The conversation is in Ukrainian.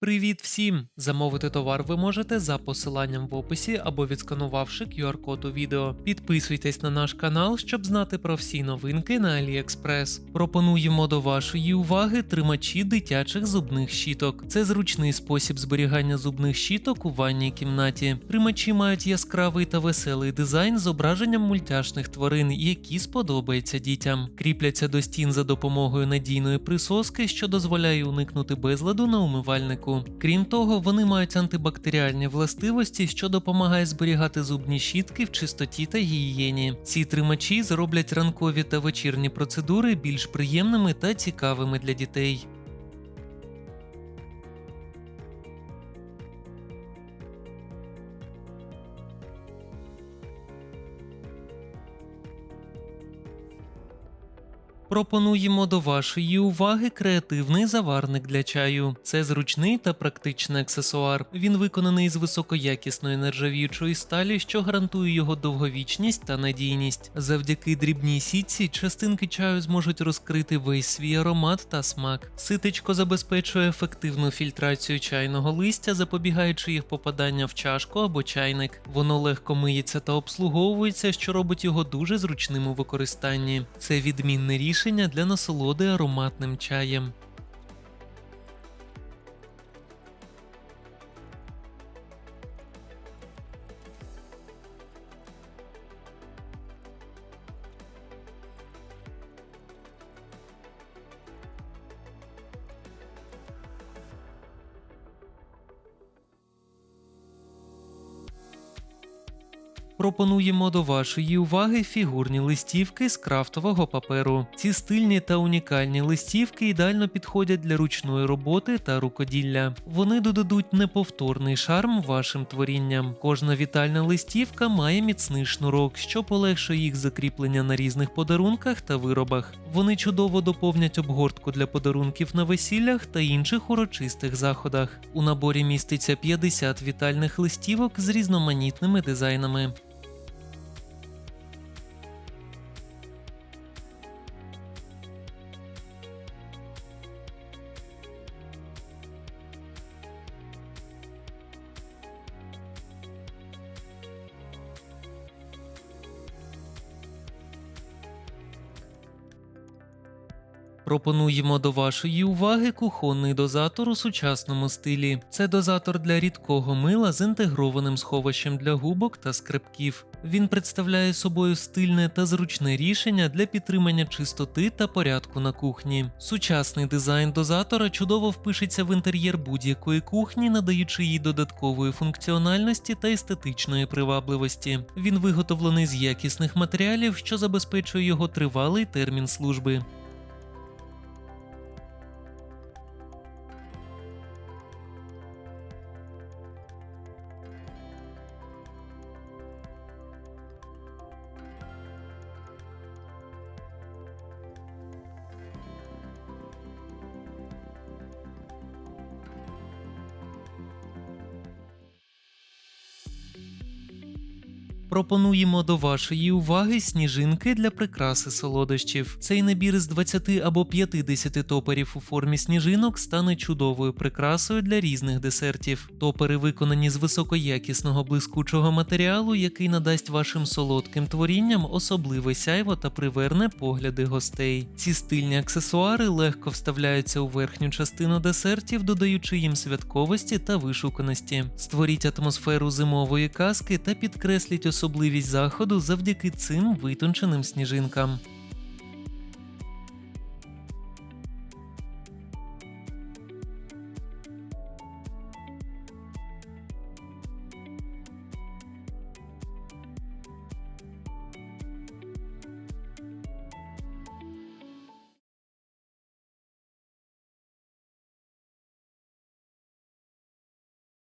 Привіт всім! Замовити товар ви можете за посиланням в описі або відсканувавши QR-код у відео. Підписуйтесь на наш канал, щоб знати про всі новинки на AliExpress. Пропонуємо до вашої уваги тримачі дитячих зубних щіток. Це зручний спосіб зберігання зубних щіток у ванній кімнаті. Тримачі мають яскравий та веселий дизайн з зображенням мультяшних тварин, які сподобаються дітям. Кріпляться до стін за допомогою надійної присоски, що дозволяє уникнути безладу на умивальнику. Крім того, вони мають антибактеріальні властивості, що допомагає зберігати зубні щітки в чистоті та гігієні. Ці тримачі зроблять ранкові та вечірні процедури більш приємними та цікавими для дітей. Пропонуємо до вашої уваги креативний заварник для чаю. Це зручний та практичний аксесуар. Він виконаний з високоякісної нержавіючої сталі, що гарантує його довговічність та надійність. Завдяки дрібній сітці частинки чаю зможуть розкрити весь свій аромат та смак. Ситечко забезпечує ефективну фільтрацію чайного листя, запобігаючи їх попадання в чашку або чайник. Воно легко миється та обслуговується, що робить його дуже зручним у використанні. Це відмінне рішення для насолоди ароматним чаєм. Пропонуємо до вашої уваги фігурні листівки з крафтового паперу. Ці стильні та унікальні листівки ідеально підходять для ручної роботи та рукоділля. Вони додадуть неповторний шарм вашим творінням. Кожна вітальна листівка має міцний шнурок, що полегшує їх закріплення на різних подарунках та виробах. Вони чудово доповнять обгортку для подарунків на весіллях та інших урочистих заходах. У наборі міститься 50 вітальних листівок з різноманітними дизайнами. Пропонуємо до вашої уваги кухонний дозатор у сучасному стилі. Це дозатор для рідкого мила з інтегрованим сховищем для губок та скребків. Він представляє собою стильне та зручне рішення для підтримання чистоти та порядку на кухні. Сучасний дизайн дозатора чудово впишеться в інтер'єр будь-якої кухні, надаючи їй додаткової функціональності та естетичної привабливості. Він виготовлений з якісних матеріалів, що забезпечує його тривалий термін служби. Пропонуємо до вашої уваги сніжинки для прикраси солодощів. Цей набір з 20 або 50 топерів у формі сніжинок стане чудовою прикрасою для різних десертів. Топери виконані з високоякісного блискучого матеріалу, який надасть вашим солодким творінням особливе сяйво та приверне погляди гостей. Ці стильні аксесуари легко вставляються у верхню частину десертів, додаючи їм святковості та вишуканості. Створіть атмосферу зимової казки та підкресліть особливість заходу завдяки цим витонченим сніжинкам.